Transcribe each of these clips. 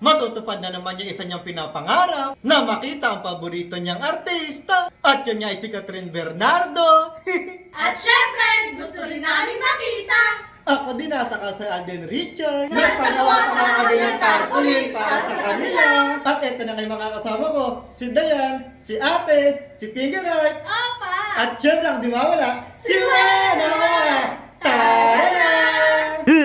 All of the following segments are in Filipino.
matutupad na naman yung isa niyang pinapangarap na makita ang paborito niyang artista. At yun niya ay si Catherine Bernardo. At syempre, gusto rin namin makita. Ako din nasa ka sa Alden Richard. Nagpagawa pa nga kami ng tarpaulin para sa kanila. At eto na kayo mga kasama ko. Si Dayan, si Ate, si Finger Heart, Opa! At syempre ang di mawala, si Wena!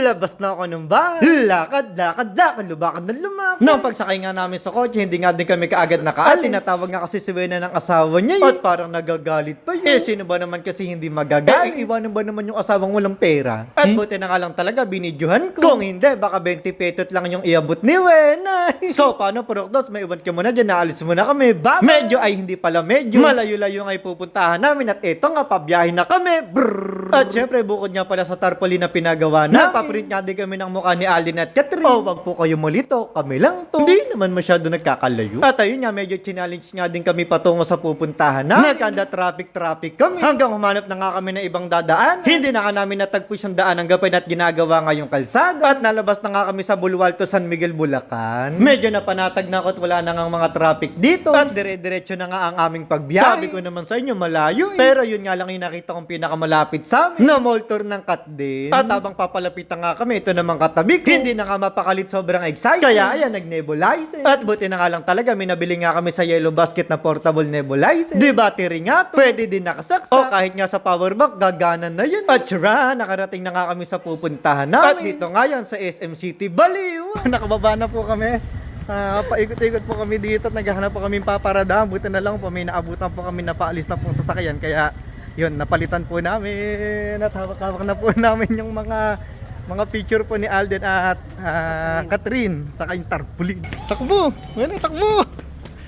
Tara! Labas na ako ng bahay. Lakad, lakad, lakad, lumakad na lumakad. Nang pagsakay nga namin sa kotse, hindi nga din kami kaagad nakaalis. At tinatawag nga kasi si Wena ng asawa niya. At parang nagagalit pa yun. Eh, sino ba naman kasi hindi magagalit? Eh, iwanan ba naman yung asawang walang pera? At buti na nga lang talaga, binidyohan ko. Kung hindi, baka 20 petot lang yung iabot ni Wena. so, paano, Prokdos? May iwan ka muna dyan, naalis muna kami. Ba? Medyo ay hindi pala medyo. Malayo-layo nga ipupuntahan namin at eto nga, pabiyahe na kami. Brrrr. At syempre, bukod nga pala sa tarpaulin na pinagawa na, napaprint nga din kami ng mukha ni Alden at Catherine. Oh, wag po kayo mulito, kami lang to. Hindi naman masyado nagkakalayo. At ayun nga, medyo challenge nga din kami patungo sa pupuntahan na. Nagkanda traffic-traffic kami. Hanggang humanap na nga kami ng ibang dadaan. Hindi na nga namin natagpo siyang daan ang gapay at ginagawa nga yung kalsada. At nalabas na nga kami sa Bulwalto, San Miguel, Bulacan. Medyo napanatag na ako at wala na nga mga traffic dito. At dire-diretso na nga ang aming pagbiyahe. Sabi ko naman sa inyo, malayo eh. Pero yun nga lang yung nakita kong pinakamalapit sa amin. Na mall tour ng kat din. At habang papalapitan nga kami, ito naman katabi ko. Hindi na nga mapakalit sobrang excited. Kaya ayan, nag-nebulizer. At buti na nga lang talaga, may nabili nga kami sa Yellow Basket na portable nebulizer. Di battery nga to. Pwede din nakasaksak. O kahit nga sa power bank, gagana na yun. At sura, nakarating na nga kami sa pupuntahan namin. At dito nga yan sa SM City Baliw. Nakababa na po kami. Ah, paikot-ikot po kami dito at naghahanap po kami paparadahan. Buti na lang po may naabutan po kami na paalis na pong sasakyan. Kaya yun, napalitan po namin at hawak-hawak na po namin yung mga mga picture po ni Alden at ah, Catherine sa kayong tarpaulin. Takbo! Wala, takbo!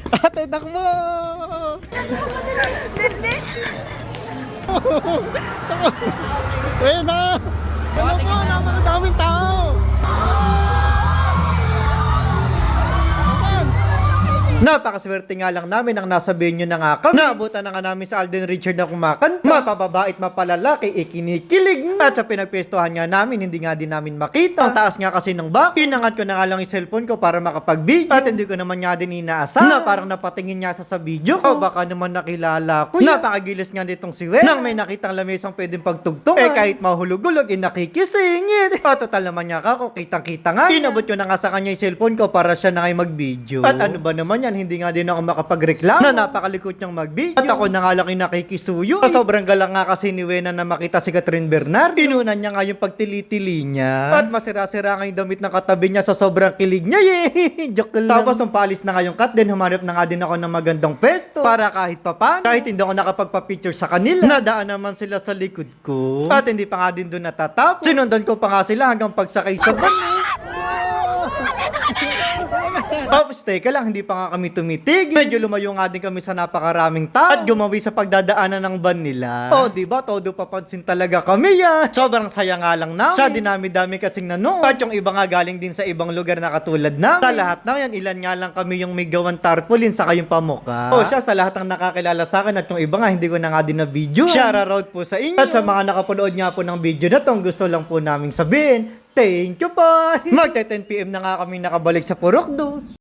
Ate, takbo! Wala na! Ano po, napakadaming tao! Asan? Napakaswerte nga lang namin ang nasa venue na nga kami. Naabutan na nga namin sa Alden Richard na kumakanta. Mapababait, mapalalaki, ikinikilig. At sa pinagpestuhan nga namin, hindi nga din namin makita. Ang taas nga kasi ng back. Pinangat ko na nga lang yung cellphone ko para makapag-video. At hindi ko naman nga din inaasahan na parang napatingin niya sa sa video ko. O baka naman nakilala ko. Napakagilis nga nitong si Wen. Nang may nakitang lamesang pwedeng pagtugtong. Eh kahit mahulog-ulog, eh nakikisingit. O total naman niya ako, kitang-kita nga. Inabot ko na nga sa kanya yung cellphone ko para siya na ngayon mag-video. At ano ba naman yan, hindi nga din ako makapagreklamo na napakalikot niyang mag-video. At ako na nga lang yung nakikisuyo. Sa sobrang galang nga kasi ni Wena na makita si Catherine Bernard. Inunan niya nga yung pagtili-tili niya. At masira-sira nga yung damit na katabi niya sa sobrang kilig niya. Joke lang. Tapos nung palis na nga yung cut, din humanap na nga din ako ng magandang pesto. Para kahit papan, kahit hindi ako nakapagpa-picture sa kanila, nadaan naman sila sa likod ko. At hindi pa nga din doon natatapos. Sinundan ko pa nga sila hanggang pagsakay sa van. Tapos teka lang, hindi pa nga kami tumitig. Medyo lumayo nga din kami sa napakaraming tao. At gumawi sa pagdadaanan ng van nila. Oh, di ba? Todo papansin talaga kami yan. Sobrang saya nga lang namin. Sa dinami-dami kasing nanood. At yung iba nga galing din sa ibang lugar na katulad namin. Sa lahat na yan, ilan nga lang kami yung may gawan tarpaulin sa kayong pamuka. Oh, siya sa lahat ng nakakilala sa akin at yung iba nga hindi ko na nga din na video. Shoutout po sa inyo. At sa mga nakapanood nga po ng video na to, gusto lang po naming sabihin, Thank you po! Magte 10pm na nga kami nakabalik sa Purok Dos.